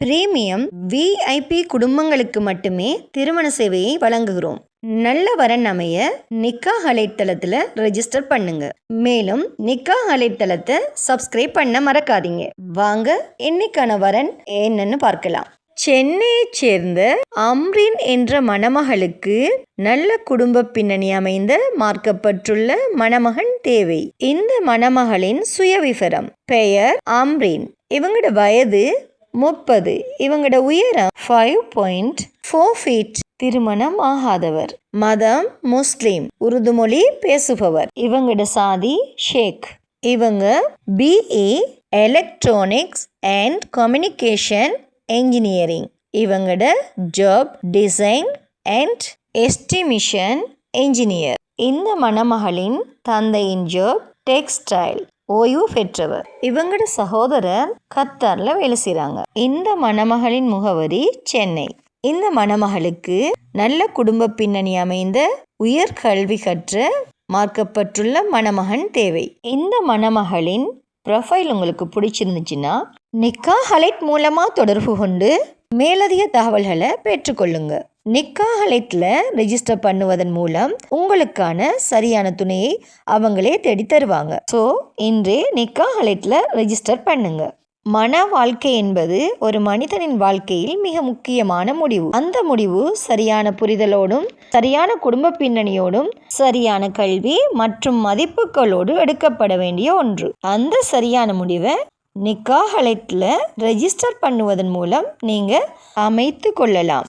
Premium VIP குடும்பங்களுக்கு மட்டுமே திருமண சேவையை வழங்குகிறோம். நல்ல வரன் அமைய நிக்கா அலைத்தளத்தில் ரெஜிஸ்டர் பண்ணுங்க. மேலும் நிக்கா அலைத்தளத்தை சப்ஸ்கிரைப் பண்ண மறக்காதீங்க. வாங்க இன்னைக்கான வரன் என்னன்னு பார்க்கலாம். சென்னையைச் சேர்ந்த அம்ரின் என்ற மணமகளுக்கு நல்ல குடும்ப பின்னணி அமைந்த மார்க்கப்பட்டுள்ள மணமகன் தேவை. இந்த மணமகளின் சுயவிவரம் பெயர் அம்ரின். இவங்களோட வயது முப்பது. இவங்களோட உயரம் ஃபைவ் பாயிண்ட் ஃபோர் ஃபீட் திருமணம் ஆகாதவர். மதம் முஸ்லீம். உருது மொழி பேசுபவர். இவங்களோட சாதி ஷேக். இவங்க BE electronics and communication engineering இவங்களோட job design and estimation engineer இந்த மணமகளின் தந்தையின் ஜாப் டெக்ஸ்டைல் ஓய்வு பெற்றவர். இவங்களோட சகோதரர் கத்தார்ல வேலை செய்கிறாங்க இந்த மணமகளின் முகவரி சென்னை. இந்த மணமகளுக்கு நல்ல குடும்ப பின்னணி அமைந்த உயர் கல்வி கற்ற மார்க்கப்பட்டுள்ள மணமகன் தேவை. இந்த மணமகளின் ப்ரொஃபைல் உங்களுக்கு பிடிச்சிருந்துச்சுன்னா நிக்கா ஹலைட் மூலமாக தொடர்பு கொண்டு மேலதிக தகவல்களை பெற்றுக்கொள்ளுங்கள் நிக்காஹலைட்டில் ரெஜிஸ்டர் பண்ணுவதன் மூலம் உங்களுக்கான சரியான துணையை அவங்களே தேடி தருவாங்க. ஸோ இன்றே நிக்காஹலைட்டில் ரெஜிஸ்டர் பண்ணுங்க. மன வாழ்க்கை என்பது ஒரு மனிதனின் வாழ்க்கையில் மிக முக்கியமான முடிவு. அந்த முடிவு சரியான புரிதலோடும் சரியான குடும்ப பின்னணியோடும் சரியான கல்வி மற்றும் மதிப்புகளோடு எடுக்கப்பட வேண்டிய ஒன்று. அந்த சரியான முடிவை நிக்காஹலைட்டில் ரெஜிஸ்டர் பண்ணுவதன் மூலம் நீங்கள் அமைத்து கொள்ளலாம்.